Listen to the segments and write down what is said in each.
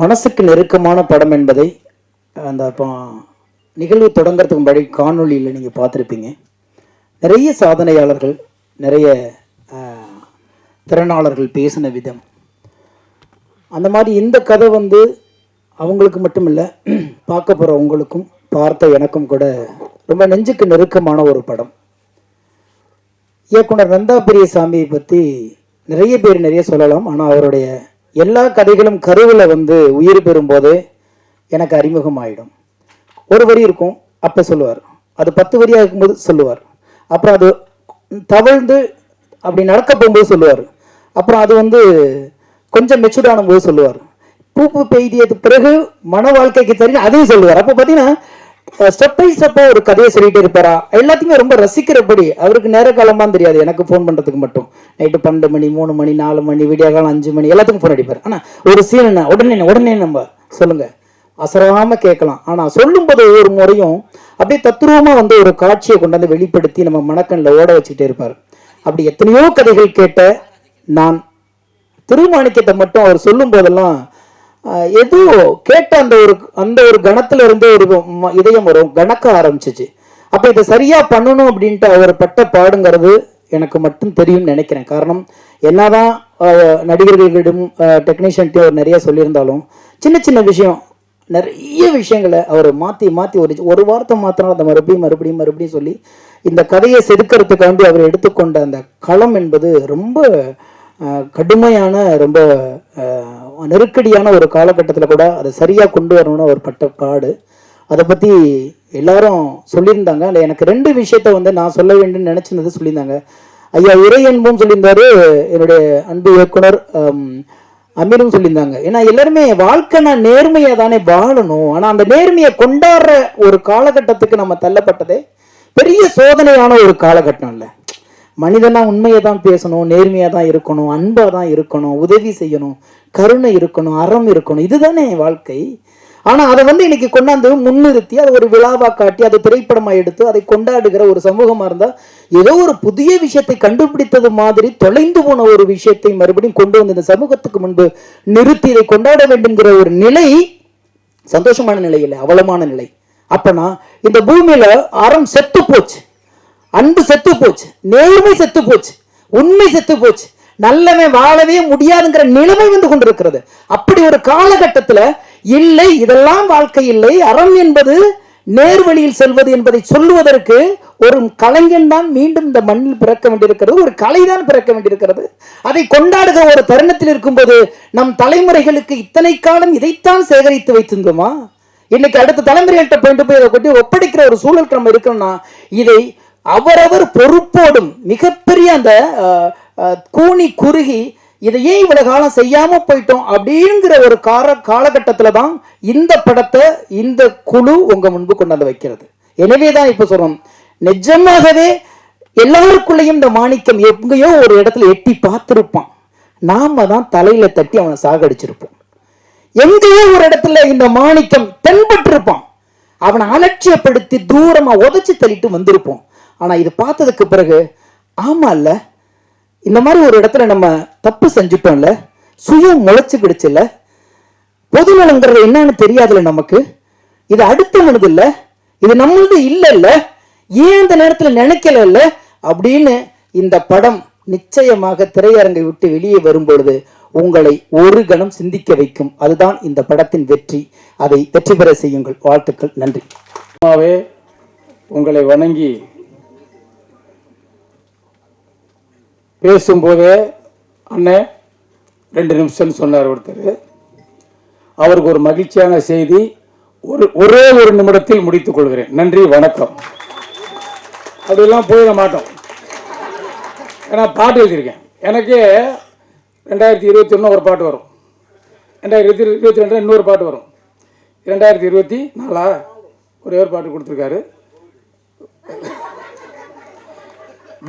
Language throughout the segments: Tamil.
மனசுக்கு நெருக்கமான படம் என்பதை அந்த இப்போ நிகழ்வு தொடங்குறதுக்கு முன்னாடி காணொலியில் நீங்கள் பார்த்துருப்பீங்க. நிறைய சாதனையாளர்கள் நிறைய திறனாளர்கள் பேசின விதம். அந்த மாதிரி இந்த கதை வந்து அவங்களுக்கு மட்டும் இல்லை பார்க்க போகிற உங்களுக்கும் பார்த்த எனக்கும் கூட ரொம்ப நெஞ்சுக்கு நெருக்கமான ஒரு படம். இயக்குனர் நந்தா பெரியசாமியை பற்றி நிறைய பேர் நிறைய சொல்லலாம் ஆனால் அவருடைய எல்லா கதைகளும் கருவில் வந்து உயிர் பெறும்போது எனக்கு அறிமுகம் ஆயிடும். ஒரு வரி இருக்கும் அப்போ சொல்லுவார். அது பத்து வரியாக இருக்கும்போது சொல்லுவார். அப்புறம் அது தவழ்ந்து அப்படி நடக்க போகும்போது சொல்லுவார். அப்புறம் அது வந்து கொஞ்சம் மெச்சூர்ட் ஆனும்போது சொல்லுவார். பூப்பு பெய்தியது பிறகு மன வாழ்க்கைக்கு தெரியும் அதையும் சொல்லுவார். அப்போ பார்த்தீங்கன்னா ஸ்டெப் பை ஸ்டெப்பாக ஒரு கதையை சொல்லிட்டு இருப்பாரா? எல்லாத்தையுமே ரொம்ப ரசிக்கிறபடி. அவருக்கு நேர காலமாக தெரியாது. எனக்கு ஃபோன் பண்ணுறதுக்கு மட்டும். நைட்டு பன்னெண்டு மணி மூணு மணி நாலு மணி விடிய காலம் அஞ்சு மணி எல்லாத்துக்கும் ஃபோன் அடிப்பார். ஆனால் ஒரு சீன் உடனே உடனே நம்ம சொல்லுங்க. அசராம கேட்கலாம். ஆனால் சொல்லும்போது ஒவ்வொரு முறையும் அப்படியே தத்ரூபமா வந்து ஒரு காட்சியை கொண்டு வந்து வெளிப்படுத்தி நம்ம மனக்கண்ணில் ஓட வச்சுட்டே இருப்பார். அப்படி எத்தனையோ கதைகள் கேட்ட நான் திருமாணிக்கத்தை மட்டும் அவர் சொல்லும் போதெல்லாம் ஏதோ கேட்ட அந்த ஒரு அந்த ஒரு கணத்துல இருந்து ஒரு இதயம் வரும் கணக்க ஆரம்பிச்சிச்சு. அப்ப இதை சரியா பண்ணணும் அப்படின்ட்டு அவர் பட்ட பாடுங்கிறது எனக்கு மட்டும் தெரியும் நினைக்கிறேன். காரணம் என்னதான் ஆஹ், நடிகர்களிடம் டெக்னீஷியன்ட்டு அவர் நிறைய சொல்லியிருந்தாலும் சின்ன சின்ன விஷயம் நிறைய விஷயங்களை அவர் மாற்றி மாற்றி ஒரு ஒரு வார்த்தை மாத்திரம் அதை மறுபடியும் மறுபடியும் மறுபடியும் சொல்லி இந்த கதையை செதுக்கிறதுக்காண்டி அவர் எடுத்துக்கொண்ட அந்த களம் என்பது ரொம்ப கடுமையான ரொம்ப நெருக்கடியான ஒரு காலகட்டத்தில் கூட அதை சரியாக கொண்டு வரணும்னு அவர் பட்ட பாடு. அதை பற்றி எல்லாரும் சொல்லியிருந்தாங்க. இல்லை எனக்கு ரெண்டு விஷயத்த வந்து நான் சொல்ல வேண்டும்னு நினச்சிருந்தது சொல்லியிருந்தாங்க. ஐயா இறை அன்பும் சொல்லியிருந்தாரு என்னுடைய அன்பு இயக்குனர் அமீரும் சொல்லியிருந்தாங்க. ஏன்னா எல்லாருமே வாழ்க்கை நான் நேர்மையை தானே வாழணும். ஆனால் அந்த நேர்மையை கொண்டாடுற ஒரு காலகட்டத்துக்கு நம்ம தள்ளப்பட்டதே பெரிய சோதனையான ஒரு காலகட்டம் இல்லை. மனிதனா உண்மையை தான் பேசணும் நேர்மையாக தான் இருக்கணும் அன்பாக தான் இருக்கணும் உதவி செய்யணும். கருணை இருக்கணும் அறம் இருக்கணும் இதுதானே வாழ்க்கை. ஆனா அதை வந்து இன்னைக்கு கொண்டாந்து முன்னிறுத்தி அதை ஒரு விழாவா காட்டி அதை திரைப்படமா எடுத்து அதை கொண்டாடுகிற ஒரு சமூகமா இருந்தால் ஏதோ ஒரு புதிய விஷயத்தை கண்டுபிடித்தது மாதிரி தொலைந்து போன ஒரு விஷயத்தை மறுபடியும் கொண்டு வந்து இந்த சமூகத்துக்கு முன்பு நிறுத்தி இதை கொண்டாட வேண்டும்ங்கிற ஒரு நிலை சந்தோஷமான நிலை இல்லை அவலமான நிலை. அப்பனா இந்த பூமியில அறம் செத்து போச்சு. அன்பு செத்து போச்சு. நேர்மை செத்து போச்சு. உண்மை செத்து போச்சு. நல்லவன் வாழவே முடியாதுங்கிற நிலைமை வந்து கொண்டிருக்கிறது. அப்படி ஒரு காலகட்டத்துல இல்லை இதெல்லாம் வாழ்க்கை இல்லை. அறம் என்பது நேர்வழியில் செல்வது என்பதை சொல்லுவதற்கு ஒரு கலைஞன் தான் மீண்டும் இந்த மண்ணில் பிறக்க வேண்டியிருக்கிறது. ஒரு கலை தான் பிறக்க வேண்டியிருக்கிறது. அதை கொண்டாடுகிற ஒரு தருணத்தில் இருக்கும்போது நம் தலைமுறைகளுக்கு இத்தனை காலம் இதைத்தான் சேகரித்து வைத்திருந்தோமா? இன்னைக்கு அடுத்த தலைமுறைகள்கிட்ட போயிட்டு போய் அதை கொட்டி ஒப்படைக்கிற ஒரு சூழலுக்கு நம்ம இருக்கணும்னா இதை அவரவர் பொறுப்போடும் மிகப்பெரிய அந்த கூணி கூனி குறுகி இதை ஏன் இவ்வளவு காலம் செய்யாம போயிட்டோம் அப்படிங்கிற ஒரு கால காலகட்டத்தில் தான் இந்த படத்தை இந்த குழு உங்க முன்பு கொண்டாந்து வைக்கிறது. எனவே தான் இப்ப சொல்றோம். நிஜமாகவே எல்லாருக்குள்ளேயும் இந்த மாணிக்கம் எங்கேயோ ஒரு இடத்துல எட்டி பார்த்திருப்பான். நாம தான் தலையில தட்டி அவனை சாகடிச்சிருப்போம். எங்கேயோ ஒரு இடத்துல இந்த மாணிக்கம் தென்பட்டிருப்பான். அவனை அலட்சியப்படுத்தி தூரமா உதச்சி தள்ளிட்டு வந்திருப்போம். ஆனா இது பார்த்ததுக்கு பிறகு ஆமா இல்லை இந்த மாதிரி ஒரு இடத்துல நம்ம தப்பு செஞ்சுட்டோம்ல சுயம் முளைச்சுக்கிடுச்சுல பொது நலங்கிறது என்னன்னு தெரியாதுல்ல நமக்கு. இது அடுத்தவனது இல்ல இது நம்மளது இல்ல ஏன் அந்த நேரத்துல நினைக்கல இல்லை அப்படின்னு இந்த படம் நிச்சயமாக திரையரங்கை விட்டு வெளியே வரும்பொழுது உங்களை ஒரு கணம் சிந்திக்க வைக்கும். அதுதான் இந்த படத்தின் வெற்றி. அதை வெற்றி பெற செய்யுங்கள். வாழ்த்துக்கள். நன்றி. உங்களை வணங்கி பேசும்போதே அண்ணன் ரெண்டு நிமிஷம்னு சொன்னார் ஒருத்தர். அவருக்கு ஒரு மகிழ்ச்சியான செய்தி. ஒரு ஒரே ஒரு நிமிடத்தில் முடித்துக் கொள்கிறேன். நன்றி வணக்கம். அப்படிலாம் போயிட மாட்டோம். ஏன்னா பாட்டு எழுதியிருக்கேன். எனக்கு ரெண்டாயிரத்தி இருபத்தி ஒன்று ஒரு பாட்டு வரும். ரெண்டாயிரத்தி இருபத்தி ரெண்டு இன்னொரு பாட்டு வரும். ரெண்டாயிரத்தி இருபத்தி நாலா? ஒரே ஒரு பாட்டு கொடுத்துருக்காரு.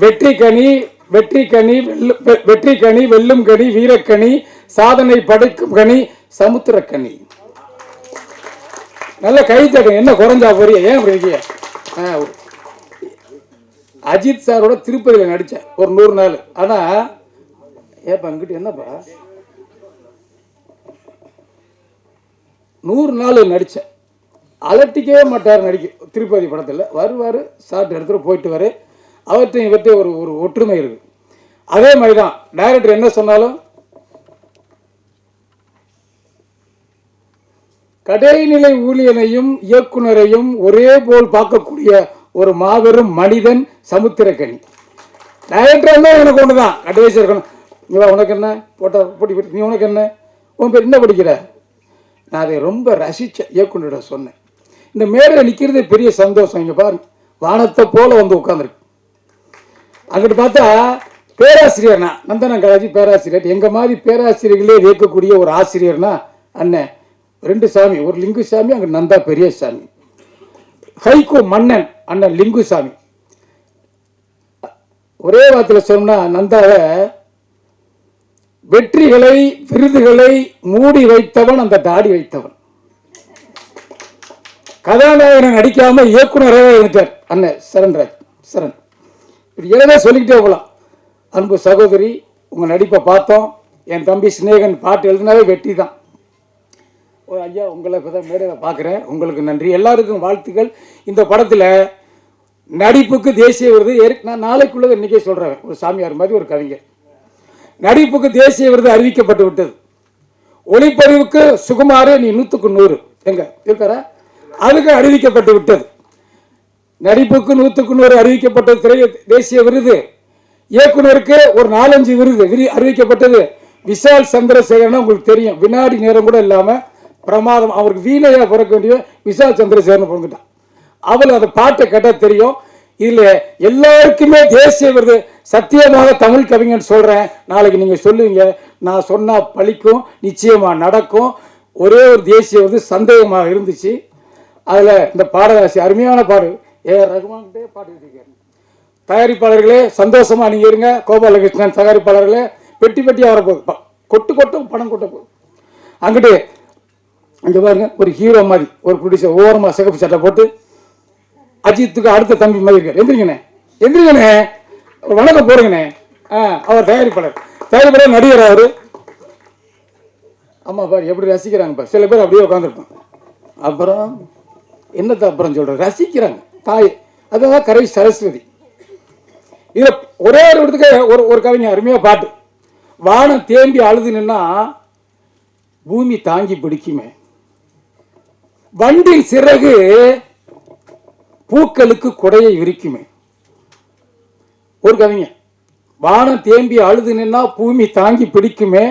வெற்றி கனி வெற்றி கனி வெ- வெற்றி கனி வெல்லும் கனி வீரக்கனி சாதனை படைக்கும் கனி சமுத்திரக்கனி. நல்ல கை என்ன குறைஞ்சா போறிய? ஏன் இப்படி இருக்கீங்க? ஆ, அஜித் சாரோட திருப்பதியில் நடித்தேன் ஒரு நூறு நாள். ஆனால் ஏப்பா அங்கிட்டு என்னப்பா? நூறு நாள் நடித்தேன் அலட்டிக்கவே மாட்டார் நடிக்க திருப்பதி படத்தில். வருவார் சாப்பிட்டு எடுத்துகிட்டு போயிட்டு வரு. அவற்றையும் இவற்றையும் ஒரு ஒரு ஒற்றுமை இருக்குது அதே மாதிரி தான் டைரக்டர் என்ன சொன்னாலும் கடைநிலை ஊழியனையும் இயக்குனரையும் ஒரே போல் பார்க்கக்கூடிய ஒரு மாபெரும் மனிதன் சமுத்திரக்கணி டைரக்டர் தான் எனக்கு ஒன்று தான் கடைசி இருக்கணும் நீ உனக்கு என்ன? போட்டா போட்டி போட்டி நீ உனக்கு என்ன? உன் பேர் என்ன படிக்கிற? நான் அதை ரொம்ப ரசித்த இயக்குனரிடம் சொன்னேன். இந்த மேடையில் நிற்கிறது பெரிய சந்தோஷம். இங்கே பாருங்க வானத்தை போல வந்து உட்காந்துருக்கு அங்கிட்டு பார்த்தா பேராசிரியர்னா நந்தன காலேஜ் பேராசிரியர். எங்க மாதிரி பேராசிரியர்களே இயக்கக்கூடிய ஒரு ஆசிரியர்னா அண்ணன் ரெண்டு சாமி ஒரு லிங்கு சாமி அங்க நந்தா பெரிய சாமி. ஹைகோ மன்னன் அண்ணன் லிங்கு சாமி. ஒரே வார்த்தையில் சொன்னா நந்தாவை வெற்றிகளை விருதுகளை மூடி வைத்தவன் அந்த தாடி வைத்தவன். கதாநாயகனை நடிக்காம இயக்குனராக இருந்தார் அண்ணன் சரண்ராஜ் சரண். இது எனவே சொல்லிக்கிட்டே போகலாம். அன்பு சகோதரி உங்கள் நடிப்பை பார்த்தோம். என் தம்பி சிநேகன் பாட்டு எழுதினாவே வெற்றி தான் ஐயா உங்களை இப்போ தான் மேடையில் பார்க்குறேன் உங்களுக்கு நன்றி. எல்லாருக்கும் வாழ்த்துக்கள். இந்த படத்தில் நடிப்புக்கு தேசிய விருது நான் நாளைக்குள்ளதை இன்றைக்கே சொல்கிறேன் ஒரு சாமியார் மாதிரி ஒரு கவிஞர். நடிப்புக்கு தேசிய விருது அறிவிக்கப்பட்டு விட்டது. ஒளிப்பதிவுக்கு சுகுமாரே நீ நூற்றுக்கு நூறு. எங்க இருக்கிற அதுக்கு அறிவிக்கப்பட்டு விட்டது. நடிப்புக்கு நூற்றுக்கு நூறு அறிவிக்கப்பட்ட திரை தேசிய விருது. இயக்குனருக்கு ஒரு நாலஞ்சு விருது விரி அறிவிக்கப்பட்டது. விஷால் சந்திரசேகரன் உங்களுக்கு தெரியும். வினாடி நேரம் கூட இல்லாம பிரமாதம். அவருக்கு வீணையா பிறக்க வேண்டிய விஷால் சந்திரசேகரன் பிறந்துட்டான். அவள் அந்த பாட்டை கேட்டால் தெரியும். இதுல எல்லாருக்குமே தேசிய விருது. சத்தியமாக தமிழ் கவிஞன் சொல்றேன். நாளைக்கு நீங்க சொல்லுவீங்க. நான் சொன்னா பழிக்கும் நிச்சயமா நடக்கும். ஒரே ஒரு தேசிய விருது சந்தேகமாக இருந்துச்சு. அதுல இந்த பாடலாசி அருமையான பாடல். ஏ. ரகுமான்கிட்டே பாட்டு எழுதியிருக்காரு தயாரிப்பாளர்களே சந்தோஷமா நீங்க இருங்க. கோபாலகிருஷ்ணன் தயாரிப்பாளர்களே பெட்டி பெட்டியா அவரை ப- கொட்டு கொட்டும் பணம் கொட்ட போகுது. அங்கிட்டு அங்க பாருங்க ஒரு ஹீரோ மாதிரி ஒரு ப்ரொடியூசர் ஓரமா சிகப்பு சட்டை போட்டு அஜித்துக்கு அடுத்த தம்பி மாதிரி இருக்கார். எந்திரிங்கண்ணே. எந்திரிங்கண்ணே. வணக்கம் போடுங்கண்ணே. ஆ அவர் தயாரிப்பாளர். தயாரிப்பாளர் நடிகர் அவரு. ஆமா பாரு எப்படி ரசிக்கிறாங்க பாரு. சில பேர் அப்படியே உட்காந்துருப்பாங்க அப்புறம் என்னத்தை அப்புறம் சொல்ற ரசிக்கிறாங்க. தாய். அதுதான் கரை சரஸ்வதி. இத ஒரே ஒரு இடத்துக்கு ஒரு ஒரு கவிஞர் அருமையா பாட்டு. வானம் தேம்பி அழுது நின்னா பூமி தாங்கி பிடிக்குமே. வண்டின் சிறகு பூக்களுக்கு குடையை விரிக்குமே. ஒரு கவிஞர் வானம் தேம்பி அழுது நின்னா பூமி தாங்கி பிடிக்குமே.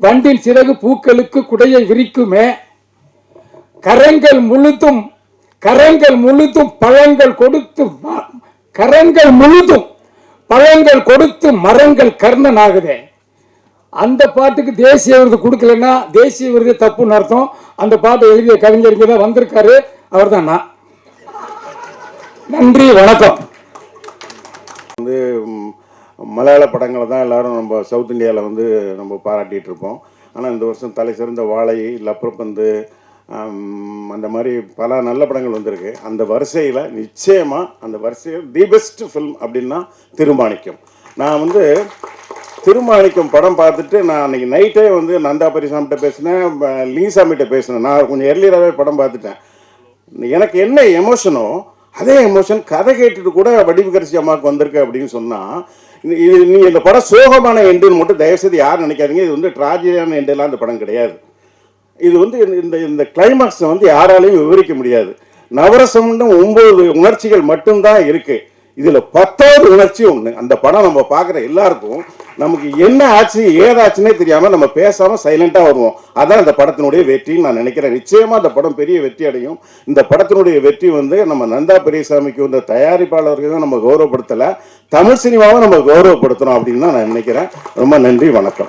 வண்டின் சிறகு பூக்களுக்கு குடையை விரிக்குமே. கரங்கள் முழுதும் கரங்கள் முழுதும் பழங்கள் கொடுத்து கரங்கள் முழுதும் பழங்கள் கொடுத்து மரங்கள் கர்ணன் ஆகுதே அந்த பாட்டுக்கு தேசிய விருது கொடுக்கலன்னா தேசிய விருது தப்புன்னு அர்த்தம். அந்த பாட்டை எழுதிய கவிஞர் இங்க தான் வந்திருக்காரு. அவர் தான் நான் நன்றி வணக்கம். வந்து மலையாள படங்களை தான் எல்லாரும் நம்ம சவுத் இந்தியாவில் வந்து நம்ம பாராட்டிட்டு இருப்போம். ஆனால் இந்த வருஷம் தலை சிறந்த வாழை லப்ரப்பந்து அந்த மாதிரி பல நல்ல படங்கள் வந்திருக்கு. அந்த வரிசையில் நிச்சயமாக அந்த வரிசையில் தி பெஸ்ட் ஃபில்ம் அப்படின்னா திருமாணிக்கம். நான் வந்து திருமாணிக்கம் படம் பார்த்துட்டு நான் அன்றைக்கி நைட்டே வந்து நந்தா பரிசாமிட்ட பேசினேன் லீசாமிட்ட பேசினேன். நான் கொஞ்சம் எர்லியராகவே படம் பார்த்துட்டேன். எனக்கு என்ன எமோஷனோ அதே எமோஷன் கதை கேட்டுட்டு கூட வடிவுகரிசி அம்மாவுக்கு வந்திருக்கு அப்படின்னு சொன்னால் இது- நீங்கள் இந்த படம் சோகமான எண்டுன்னு மட்டும் தயவுசெய்து யார் நினைக்காதீங்க. இது வந்து ட்ராஜடியான எண்டெல்லாம் அந்த படம் கிடையாது. இது வந்து இந்த- இந்த இந்த கிளைமாக்ஸை வந்து யாராலையும் விவரிக்க முடியாது. நவரசம்னு ஒன்பது உணர்ச்சிகள் மட்டும்தான் இருக்கு. இதுல பத்தாவது உணர்ச்சி ஒண்ணு. அந்த படம் நம்ம பார்க்குற எல்லாருக்கும் நமக்கு என்ன ஆச்சு ஏதாச்சுன்னே தெரியாம நம்ம பேசாம சைலண்டா வருவோம். அதான் இந்த படத்தினுடைய வெற்றின்னு நான் நினைக்கிறேன். நிச்சயமா அந்த படம் பெரிய வெற்றி அடையும். இந்த படத்தினுடைய வெற்றி வந்து நம்ம நந்தா பெரியசாமிக்கு இந்த தயாரிப்பாளர்கள் நம்ம கௌரவப்படுத்தல. தமிழ் சினிமாவை நம்ம கௌரவப்படுத்தணும் அப்படின்னு தான் நான் நினைக்கிறேன். ரொம்ப நன்றி வணக்கம்.